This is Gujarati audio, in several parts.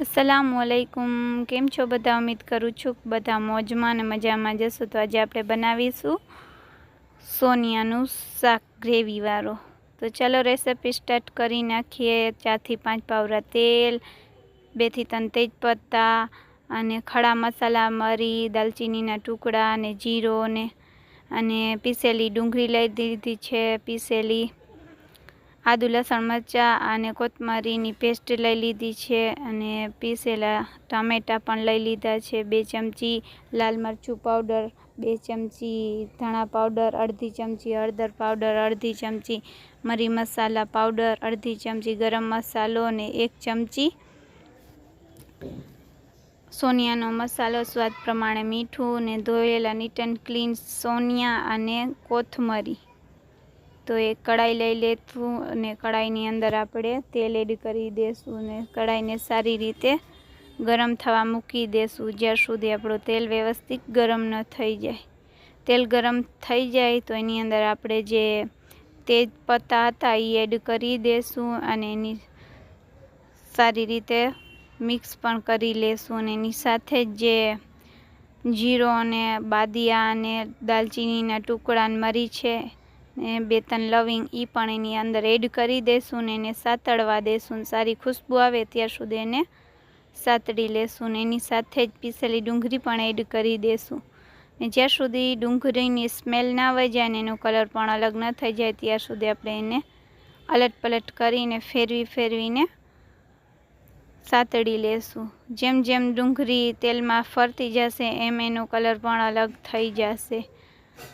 અસલામુ અલૈકુમ કેમ છો બધા? ઉમ્મીદ કરું છું બધા મોજમાં અને મજામાં જશો. તો આજે આપણે બનાવીશું સોનિયાનું શાક ગ્રેવીવાળો. તો ચાલો રેસીપી સ્ટાર્ટ કરી નાખીએ. ચારથી પાંચ પાવરા તેલ, બેથી ત્રણ તેજપત્તા અને ખડા મસાલા, મરી, દાલચીનીના ટુકડા અને જીરો અને પીસેલી ડુંગળી લઈ દીધી છે. પીસેલી આદુ લસણ મરચાં અને કોથમરીની પેસ્ટ લઈ લીધી છે અને પીસેલા ટામેટાં પણ લઈ લીધા છે. બે ચમચી લાલ મરચું પાવડર, બે ચમચી ધાણા પાવડર, અડધી ચમચી હળદર પાવડર, અડધી ચમચી મરી મસાલા પાવડર, અડધી ચમચી ગરમ મસાલો અને એક ચમચી સોનિયાનો મસાલો. સ્વાદ પ્રમાણે મીઠું ને ધોયેલા નીટ એન્ડ ક્લીન સોનિયા અને કોથમરી. તો એક કડાઈ લઈ લેશું અને કડાઈની અંદર આપણે તેલ એડ કરી દઈશું અને કડાઈને સારી રીતે ગરમ થવા મૂકી દઈશું જ્યાં સુધી આપણું તેલ વ્યવસ્થિત ગરમ ન થઈ જાય. તેલ ગરમ થઈ જાય તો એની અંદર આપણે જે તેજ પત્તા હતા એ એડ કરી દઈશું અને એની સારી રીતે મિક્સ પણ કરી લેશું અને એની સાથે જે જીરો અને બાદિયા અને દાલચીનીના ટુકડા મરી છે ને બે ત્રણ લવિંગ એ પણ એની અંદર એડ કરી દેશું ને એને સાતળવા દેશું સારી ખુશ્બુ આવે ત્યાં સુધી એને સાતળી લેશું ને એની સાથે જ પીસેલી ડુંગળી પણ એડ કરી દેશું ને જ્યાં સુધી ડુંગળીની સ્મેલ ના વહી જાય ને એનો કલર પણ અલગ ન થઈ જાય ત્યાં સુધી આપણે એને અલટ પલટ કરીને ફેરવી ફેરવીને સાતળી લેશું જેમ જેમ ડુંગળી તેલમાં ફરતી જશે એમ એનો કલર પણ અલગ થઈ જશે.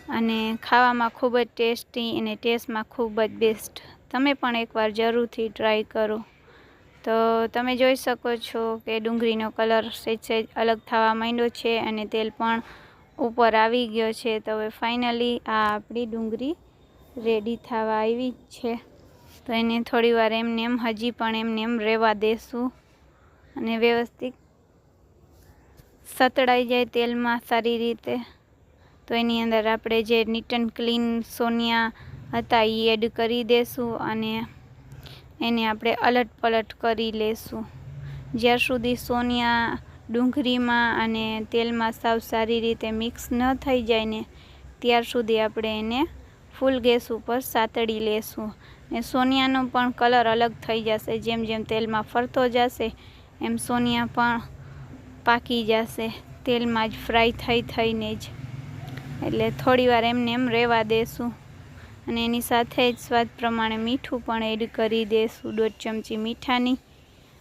અને ખાવામાં ખૂબ જ ટેસ્ટી અને ટેસ્ટમાં ખૂબ જ બેસ્ટ તમે પણ એકવાર જરૂરથી ટ્રાય કરો. તો તમે જોઈ શકો છો કે ડુંગળીનો કલર સહેજ સહેજ અલગ થવા માંડ્યો છે અને તેલ પણ ઉપર આવી ગયો છે. તો હવે ફાઇનલી આ આપણી ડુંગળી રેડી થવા આવી છે. તો એને થોડી વાર એમને એમ હજી પણ એમને એમ રહેવા દેશું. અને વ્યવસ્થિત સતળાઈ જાય તેલમાં સારી રીતે. તો એની અંદર આપણે જે નીટ એન્ડ ક્લીન સોનિયા હતા એ એડ કરી દેશું અને એને આપણે અલટ પલટ કરી લેશું. જ્યાં સુધી સોનિયા ડુંગળીમાં અને તેલમાં સાવ સારી રીતે મિક્સ ન થઈ જાય ને, ત્યાર સુધી આપણે એને ફૂલ ગેસ ઉપર સાતળી લેશું. ને સોનિયાનો પણ કલર અલગ થઈ જશે, જેમ જેમ તેલમાં ફરતો જશે, એમ સોનિયા પણ પાકી જશે. તેલમાં જ ફ્રાય થઈ થઈને જ. એટલે થોડી વાર એમને એમ રહેવા દેશું. અને એની સાથે જ સ્વાદ પ્રમાણે મીઠું પણ એડ કરી દેશું, દોઢ ચમચી મીઠાની.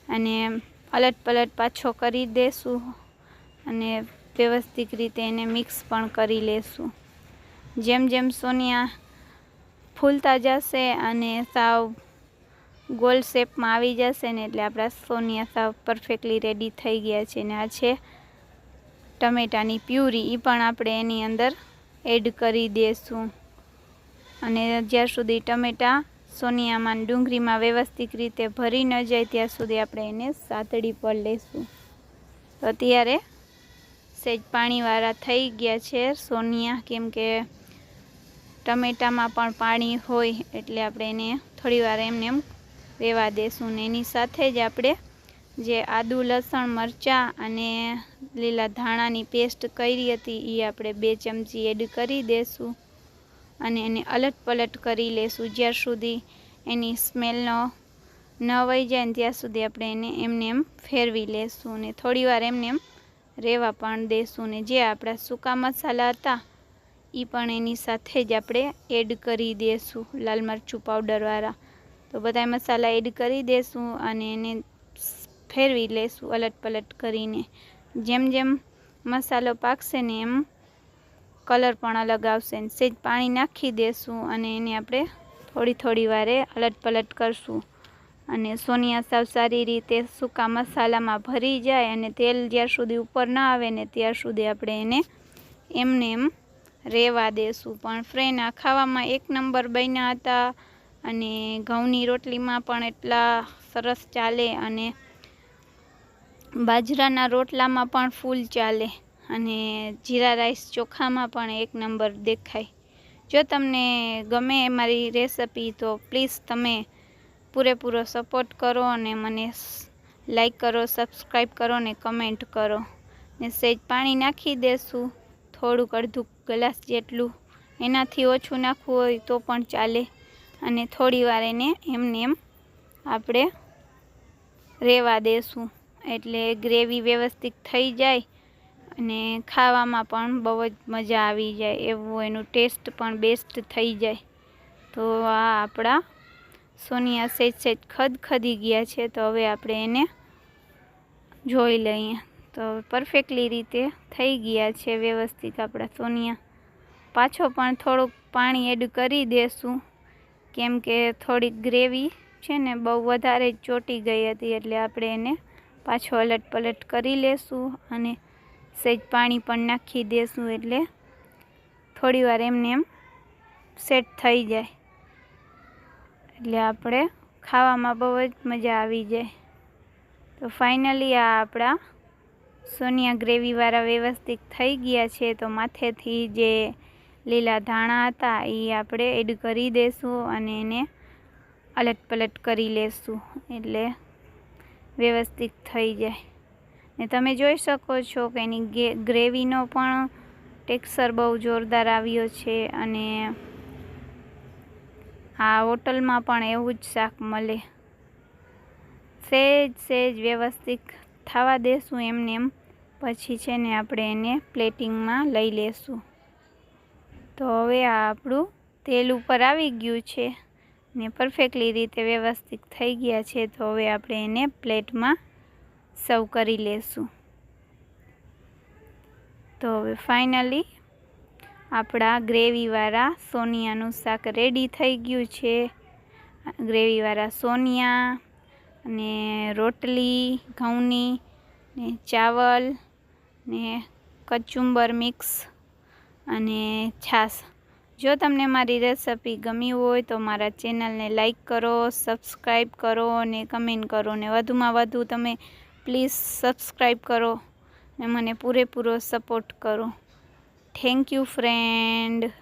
અને અલટ પલટ પાછો કરી દેશું અને વ્યવસ્થિત રીતે એને મિક્સ પણ કરી લેશું. જેમ જેમ સોનિયા ફૂલતા જશે અને સાવ ગોલ શેપમાં આવી જશે ને એટલે આપણા સોનિયા સાવ પરફેક્ટલી રેડી થઈ ગયા છે. ને આ છે ટમેટાની પ્યુરી. એ પણ આપણે એની અંદર એડ કરી દેશું. અને જ્યાં સુધી ટમેટા સોનિયામાં ડુંગળીમાં વ્યવસ્થિત રીતે ભરી ન જાય, ત્યાં સુધી આપણે એને સાતડી પર લેશું. તો અત્યારે સહેજ પાણીવાળા થઈ ગયા છે. સોનિયા કેમ કે ટમેટામાં પણ પાણી હોય, એટલે આપણે એને થોડીવાર એમને એમ રહેવા દેશું ને એની સાથે જ આપણે જે આદુ, લસણ, મરચાં અને લીલા ધાણાની પેસ્ટ કરી હતી એ આપણે બે ચમચી એડ કરી દઈશું અને એને અલટ પલટ કરી લેશું. જ્યાં સુધી એની સ્મેલનો ન વહી જાય ને ત્યાં સુધી આપણે એને એમને એમ ફેરવી લેશું ને થોડીવાર એમને એમ રહેવા પણ દેશું ને જે આપણા સૂકા મસાલા હતા એ પણ એની સાથે જ આપણે એડ કરી દઈશું લાલ મરચું પાવડરવાળા તો બધા મસાલા એડ કરી દઈશું અને એને ફેરવી લેશું અલટ પલટ કરીને. જેમ જેમ મસાલો પાકશે ને એમ કલર પણ અલગ આવશે ને સેજ પાણી નાખી દેશું અને એને આપણે થોડી થોડી વારે અલટ પલટ કરશું. અને સોનિયા સાવ સારી રીતે સૂકા મસાલામાં ભરી જાય અને તેલ જ્યાં સુધી ઉપર ના આવે ને ત્યાર સુધી આપણે એને એમને એમ રહેવા દેશું. પણ ફ્રેન્ડ આ ખાવામાં એક નંબર બન્યા હતા અને ઘઉંની રોટલીમાં પણ એટલા સરસ ચાલે અને બાજરાના રોટલામાં પણ ફૂલ ચાલે અને જીરા રાઈસ ચોખામાં પણ એક નંબર દેખાય. જો તમને ગમે મારી રેસિપી, તો પ્લીઝ તમે પૂરેપૂરો સપોર્ટ કરો અને મને લાઈક કરો, સબસ્ક્રાઈબ કરો ને કમેન્ટ કરો. ને સહેજ પાણી નાખી દેશું, થોડુંક અડધું ગ્લાસ જેટલું. એનાથી ઓછું નાખવું હોય તો પણ ચાલે. અને થોડી વાર એને એમને એમ આપણે રહેવા દેશું. એટલે ગ્રેવી વ્યવસ્થિત થઈ જાય અને ખાવામાં પણ બહુ જ મજા આવી જાય. એવું એનું ટેસ્ટ પણ બેસ્ટ થઈ જાય. તો આ આપણા સોનિયા સેજ સેજ ખદખદી ગયા છે. તો હવે આપણે એને જોઈ લઈએ. તો પરફેક્ટલી રીતે થઈ ગયા છે વ્યવસ્થિત આપણા સોનિયા. પાછો પણ થોડુંક પાણી એડ કરી દેશું. કેમ કે થોડીક ગ્રેવી છે ને બહુ વધારે ચોટી ગઈ હતી એટલે આપણે એને પાછો અલટ પલટ કરી લેશું અને સહેજ પાણી પણ નાખી દેશું એટલે થોડી વાર એમને એમ સેટ થઈ જાય. એટલે આપણે ખાવામાં બહુ જ મજા આવી જાય. તો ફાઇનલી આ આપણા સોનિયા ગ્રેવીવાળા વ્યવસ્થિત થઈ ગયા છે તો માથેથી જે લીલા ધાણા હતા એ આપણે એડ કરી દઈશું અને એને અલટ પલટ કરી લેશું. એટલે વ્યવસ્થિત થઈ જાય. ને તમે જોઈ શકો છો કે એની ગ્રેવીનો પણ ટેક્સચર બહુ જોરદાર આવ્યો છે અને આ હોટલમાં પણ એવું જ શાક મળે. સહેજ સહેજ વ્યવસ્થિત થવા દેશું એમને એમ. પછી છે ને આપણે એને પ્લેટિંગમાં લઈ લેશું. તો હવે આ આપણું તેલ ઉપર આવી ગયું છે. ને પરફેક્ટલી રીતે વ્યવસ્થિત થઈ ગયા છે, તો હવે આપણે એને પ્લેટમાં સર્વ કરી લેશું. તો હવે ફાઇનલી આપણા ગ્રેવીવાળા સોનિયાનું શાક રેડી થઈ ગયું છે. ગ્રેવીવાળા સોનિયા અને રોટલી, ઘઉંની ને ચાવલ ને કચુંબર મિક્સ અને છાશ જો તમને મારી રેસિપી ગમી હોય તો મારા ચેનલને લાઈક કરો, સબસ્ક્રાઈબ કરો અને કમેન્ટ કરો ને વધુમાં વધુ તમે પ્લીઝ સબસ્ક્રાઈબ કરો ને મને પૂરેપૂરો સપોર્ટ કરો. Thank you friend.